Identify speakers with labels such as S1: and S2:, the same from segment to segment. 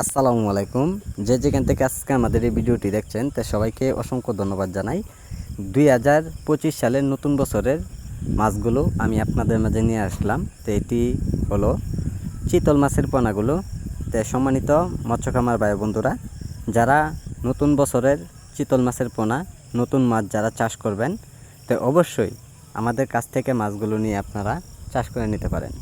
S1: আসসালামু আলাইকুম। যে যেখান থেকে আজকে আমাদের এই ভিডিওটি দেখছেন, তা সবাইকে অসংখ্য ধন্যবাদ জানাই। দুই হাজার পঁচিশ সালের নতুন বছরের মাছগুলো আমি আপনাদের মাঝে নিয়ে আসলাম। তো এটি হলো চিতল মাছের পোনাগুলো। তে সম্মানিত মৎস্য খামার ভাই বন্ধুরা, যারা নতুন বছরের চিতল মাছের পোনা, নতুন মাছ যারা চাষ করবেন, তো অবশ্যই আমাদের কাছ থেকে মাছগুলো নিয়ে আপনারা চাষ করে নিতে পারেন।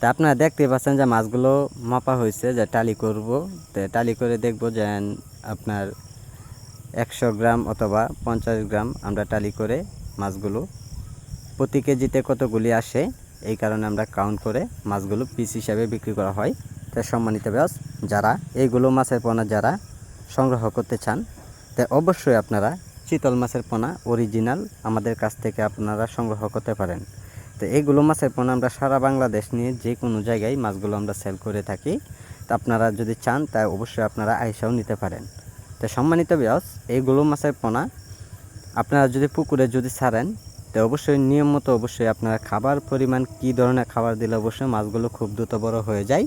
S1: তা আপনারা দেখতে পাচ্ছেন যে মাছগুলো মাপা হয়েছে, যে টালি করব। তো টালি করে দেখব যে আপনার একশো গ্রাম অথবা পঞ্চাশ গ্রাম আমরা টালি করে মাছগুলো প্রতি কেজিতে কতগুলি আসে, এই কারণে আমরা কাউন্ট করে মাছগুলো পিস হিসাবে বিক্রি করা হয়। তো সম্মানিত ব্যাস যারা এইগুলো মাছের পোনা যারা সংগ্রহ করতে চান, তো অবশ্যই আপনারা চিতল মাছের পোনা অরিজিনাল আমাদের কাছ থেকে আপনারা সংগ্রহ করতে পারেন। তো এইগুলো মাছের পোনা আমরা সারা বাংলাদেশ নিয়ে যে কোনো জায়গায় মাছগুলো আমরা সেল করে থাকি। তো আপনারা যদি চান, তা অবশ্যই আপনারা আইসাও নিতে পারেন। তো সম্মানিত ব্যাস এইগুলো মাছের পোনা আপনারা যদি পুকুরে যদি ছাড়েন, তো অবশ্যই নিয়ম মতো অবশ্যই আপনারা খাবার পরিমাণ, কী ধরনের খাবার দিলে অবশ্যই মাছগুলো খুব দ্রুত বড় হয়ে যায়।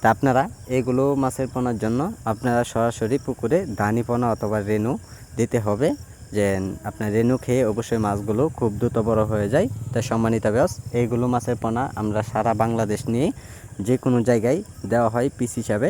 S1: তা আপনারা এগুলো মাছের পোনার জন্য আপনারা সরাসরি পুকুরে দানি পোনা অথবা রেনু দিতে হবে। যে আপনার রেনু খেয়ে অবশ্যই মাছগুলো খুব দ্রুত বড় হয়ে যায়। তাই সম্মানিত ব্যাস এইগুলো মাছের পোনা আমরা সারা বাংলাদেশ নিয়ে যে কোনো জায়গায় দেওয়া হয় পিস হিসাবে।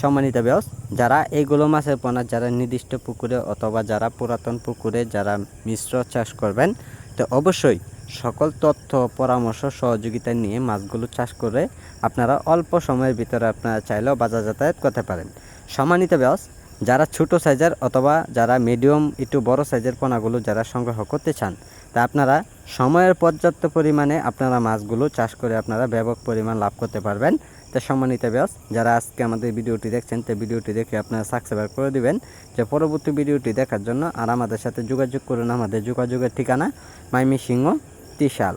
S1: সম্মানিত ব্যাস যারা এইগুলো মাছের পোনা, যারা নির্দিষ্ট পুকুরে অথবা যারা পুরাতন পুকুরে, যারা মিশ্র চাষ করবেন, তো অবশ্যই সকল তথ্য, পরামর্শ, সহযোগিতা নিয়ে মাছগুলো চাষ করে আপনারা অল্প সময়ের ভিতরে আপনারা চাইলেও বাজার যাতায়াত করতে পারেন। সম্মানিত ব্যাস যারা ছোট সাইজের অথবা যারা মিডিয়াম একটু বড় সাইজের পোনাগুলো যারা সংগ্রহ করতে চান, তা আপনারা সময়ের পর্যাপ্ত পরিমাণে আপনারা মাছগুলো চাষ করে আপনারা ব্যাপক পরিমাণ লাভ করতে পারবেন। তো সম্মানিত ব্যাস যারা আজকে আমাদের ভিডিওটি দেখছেন, তো ভিডিওটি দেখে আপনারা সাবস্ক্রাইব করে দিবেন, যে পরবর্তী ভিডিওটি দেখার জন্য আর আমাদের সাথে যোগাযোগ করুন আমাদের যোগাযোগের ঠিকানা মাইমি সিংহ তিশাল